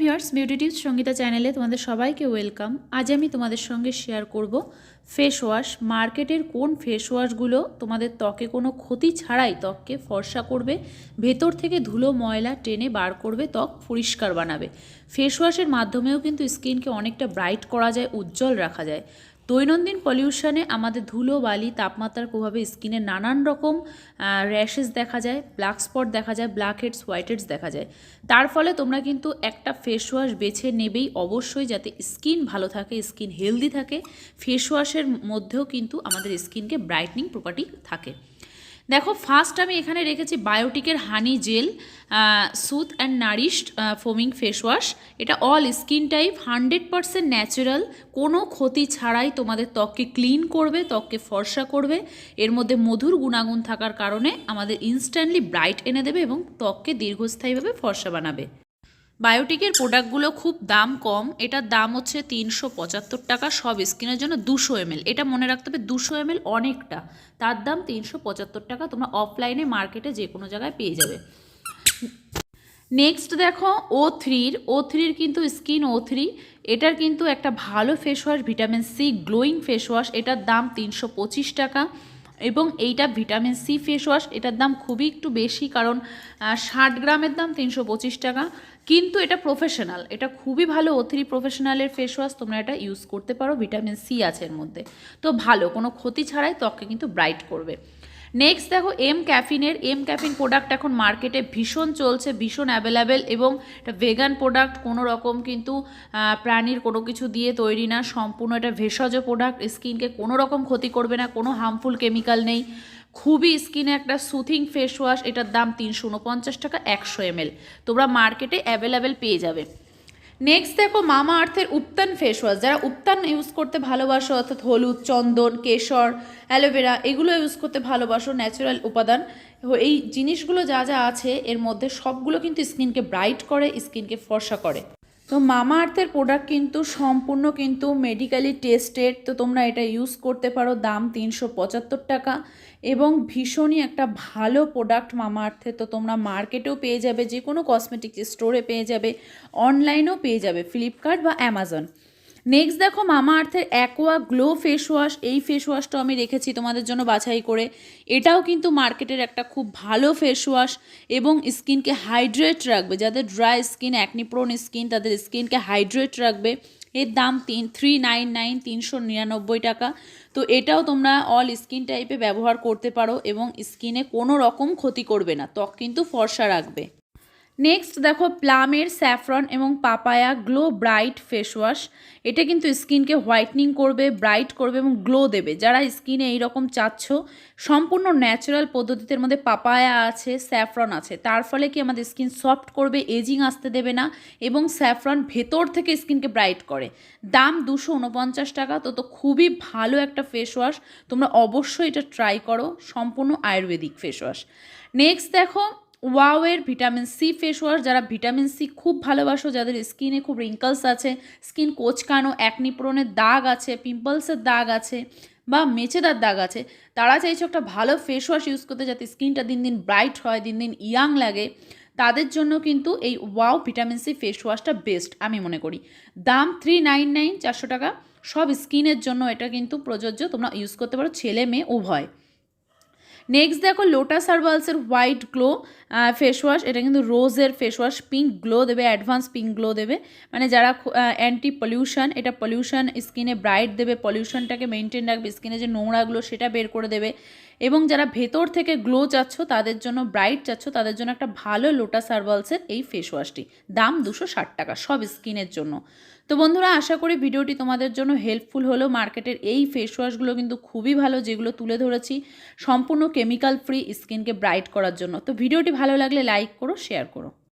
Viewers beauty tips Sangeeta চ্যানেলে তোমাদের সবাইকে ওয়েলকাম আজ আমি তোমাদের সঙ্গে শেয়ার করব ফেস ওয়াশ মার্কেটের কোন ফেস ওয়াশগুলো তোমাদের ত্বকে কোনো ক্ষতি ছাড়াই ত্বককে ফর্সা করবে, ভেতর থেকে ধুলো, ময়লা টেনে বার করবে, ত্বক পরিষ্কার বানাবে। ফেস ওয়াশের মাধ্যমেও কিন্তু স্কিনকে অনেকটা ব্রাইট করা যায়, উজ্জ্বল রাখা যায়। দৈনন্দিন পলিউশনে আমাদের ধুলো, বালি, তাপমাত্রার প্রভাবে স্কিনে নানান রকম র্যাশেস দেখা যায় ব্ল্যাক স্পট দেখা যায় ব্ল্যাক হেডস হোয়াইট হেডস দেখা যায়। তার ফলে তোমরা কিন্তু একটা ফেস ওয়াশ বেছে নেবেই অবশ্যই যাতে স্কিন ভালো থাকে স্কিন হেলদি থাকে। ফেস ওয়াশের মধ্যেও কিন্তু আমাদের স্কিনকে ব্রাইটনিং প্রপার্টি থাকে। দেখো ফার্স্ট আমি এখানে রেখেছি বায়োটিকের honey gel soothe and nourished foaming face wash এটা all skin type hundred percent natural কোনো ক্ষতি ছাড়াই তোমাদের ত্বককে ক্লিন করবে, ত্বককে ফর্সা করবে। এর মধ্যে মধুর গুণাগুণ থাকার কারণে আমাদের ইনস্ট্যান্টলি ব্রাইট এনে দেবে এবং ত্বককে দীর্ঘস্থায়ীভাবে ফর্সা বানাবে। বায়োটিকের প্রোডাক্টগুলো খুব দাম কম। এটার দাম হচ্ছে তিনশো পঁচাত্তর টাকা, সব স্কিনের জন্য দুশো এমএল। এটা মনে রাখতে হবে, দুশো এমএল অনেকটা। তার দাম তিনশো পঁচাত্তর টাকা, তোমরা অফলাইনে মার্কেটে যে কোনো জায়গায় পেয়ে যাবে। নেক্সট দেখো ও থ্রির ও থ্রির কিন্তু স্কিন ও থ্রি এটার কিন্তু একটা ভালো face wash vitamin C glowing face wash এটার দাম তিনশো পঁচিশ টাকা। এবং এইটা ভিটামিন সি ফেস ওয়াশ, এটার দাম খুবই একটু বেশি কারণ ষাট গ্রামের দাম তিনশো পঁচিশ টাকা। কিন্তু এটা প্রফেশনাল এটা খুবই ভালো অথিরি প্রফেশনালের ফেস ওয়াশ, তোমরা এটা ইউজ করতে পারো, ভিটামিন সি আছে এর মধ্যে। তো ভালো, কোনো ক্ষতি ছাড়াই ত্বককে কিন্তু ব্রাইট করবে। নেক্সট দেখো এম ক্যাফিনের এম ক্যাফিন প্রোডাক্ট এখন মার্কেটে ভীষণ চলছে, ভীষণ অ্যাভেলেবেল এবং এটা ভেগান প্রোডাক্ট কোনো রকম কিন্তু প্রাণীর কোনো কিছু দিয়ে তৈরি না, সম্পূর্ণ এটা ভেষজ প্রোডাক্ট স্কিনকে কোনো রকম ক্ষতি করবে না, কোনো হার্মফুল কেমিক্যাল নেই। খুবই স্কিনে একটা সুথিং ফেস ওয়াশ এটার দাম তিনশো উনপঞ্চাশ টাকা, একশো এমএল তোমরা মার্কেটে অ্যাভেলেবেল পেয়ে যাবে। নেক্সট দেখো, মামা আর্থের উপতান ফেস ওয়াশ যারা উপতান ইউজ করতে ভালোবাসো, অর্থাৎ হলুদ, চন্দন, কেশর অ্যালোভেরা এগুলো ইউজ করতে ভালোবাসো ন্যাচারাল উপাদান। এই জিনিসগুলো যা যা আছে, এর মধ্যে সবগুলো কিন্তু স্কিনকে ব্রাইট করে স্কিনকে ফর্সা করে। তো মামা আর্থের প্রোডাক্ট কিন্তু সম্পূর্ণ কিন্তু মেডিকেলি টেস্টেড তো তোমরা এটা ইউজ করতে পারো, দাম তিনশো পঁচাত্তর টাকা। এবং ভীষণই একটা ভালো প্রোডাক্ট মামা আর্থে তো তোমরা মার্কেটেও পেয়ে যাবে যে কোনো কসমেটিক্স স্টোরে পেয়ে যাবে অনলাইনেও পেয়ে যাবে ফ্লিপকার্ট বা অ্যামাজন নেক্সট দেখো, মামা আর্থের অ্যাকোয়া গ্লো ফেস ওয়াশ এই ফেস ওয়াশটাও আমি রেখেছি তোমাদের জন্য বাছাই করে। এটাও কিন্তু মার্কেটের একটা খুব ভালো ফেস ওয়াশ এবং স্কিনকে হাইড্রেট রাখবে। যাদের ড্রাই স্কিন অ্যাকনিপ্রোন স্কিন তাদের স্কিনকে হাইড্রেট রাখবে। এর দাম তিন থ্রি নাইন নাইন তিনশো নিরানব্বই টাকা। তো এটাও তোমরা অল স্কিন টাইপে ব্যবহার করতে পারো এবং স্কিনে কোনো রকম ক্ষতি করবে না। ত্বক কিন্তু ফর্সা রাখবে। নেক্সট দেখো, প্লামের স্যাফরন এবং papaya glow bright face wash এটা কিন্তু স্কিনকে হোয়াইটনিং করবে, ব্রাইট করবে এবং গ্লো দেবে। যারা স্কিনে এইরকম চাচ্ছ, সম্পূর্ণ ন্যাচারাল পদ্ধতিতে মধ্যে পাপায়া আছে, স্যাফরন আছে। তার ফলে কি আমাদের স্কিন সফট করবে এজিং আসতে দেবে না এবং স্যাফরন ভেতর থেকে স্কিনকে ব্রাইট করে। দাম দুশো উনপঞ্চাশ টাকা, তো তো খুবই ভালো একটা ফেস ওয়াশ তোমরা অবশ্যই এটা ট্রাই করো, সম্পূর্ণ আয়ুর্বেদিক ফেস ওয়াশ নেক্সট দেখো ওয়াওয়ের ভিটামিন সি ফেস ওয়াশ, যারা ভিটামিন সি খুব ভালোবাসো, যাদের স্কিনে খুব রিঙ্কলস আছে, স্কিন কোচকানো অ্যাকনিপ্রনের দাগ আছে পিম্পলসের দাগ আছে বা মেচেদার দাগ আছে, তারা চাইছে একটা ভালো ফেস ওয়াশ ইউজ করতে যাতে স্কিনটা দিন দিন ব্রাইট হয়, দিন দিন ইয়াং লাগে। তাদের জন্য কিন্তু এই ওয়াও ভিটামিন সি ফেস ওয়াশটা বেস্ট আমি মনে করি। দাম থ্রি নাইন নাইন চারশো টাকা। সব স্কিনের জন্য এটা কিন্তু প্রযোজ্য, তোমরা ইউজ করতে পারো ছেলে মেয়ে উভয়। নেক্সট দেখো লোটাস হার্বালসের হোয়াইট গ্লো ফেস ওয়াশ এটা কিন্তু রোজের ফেস ওয়াশ পিঙ্ক গ্লো দেবে অ্যাডভান্স পিঙ্ক গ্লো দেবে। মানে যারা অ্যান্টি পলিউশন এটা পলিউশন স্কিনে ব্রাইট দেবে পলিউশনটাকে মেনটেন রাখবে স্কিনে যে নোংরাগুলো সেটা বের করে দেবে। এবং যারা ভেতর থেকে গ্লো চাচ্ছ, তাদের জন্য ব্রাইট চাচ্ছ, তাদের জন্য একটা ভালো লোটাস হার্বালসের এই ফেস ওয়াশটি দাম দুশো ষাট টাকা, সব স্কিনের জন্য। তো বন্ধুরা, আশা করি ভিডিওটি তোমাদের জন্য হেল্পফুল হলো। মার্কেটের এই ফেস ওয়াশগুলো কিন্তু খুবই ভালো, যেগুলো তুলে ধরেছি সম্পূর্ণ কেমিক্যাল ফ্রি স্কিনকে ব্রাইট করার জন্য। তো ভিডিওটি ভালো লাগলে লাইক করো শেয়ার করো।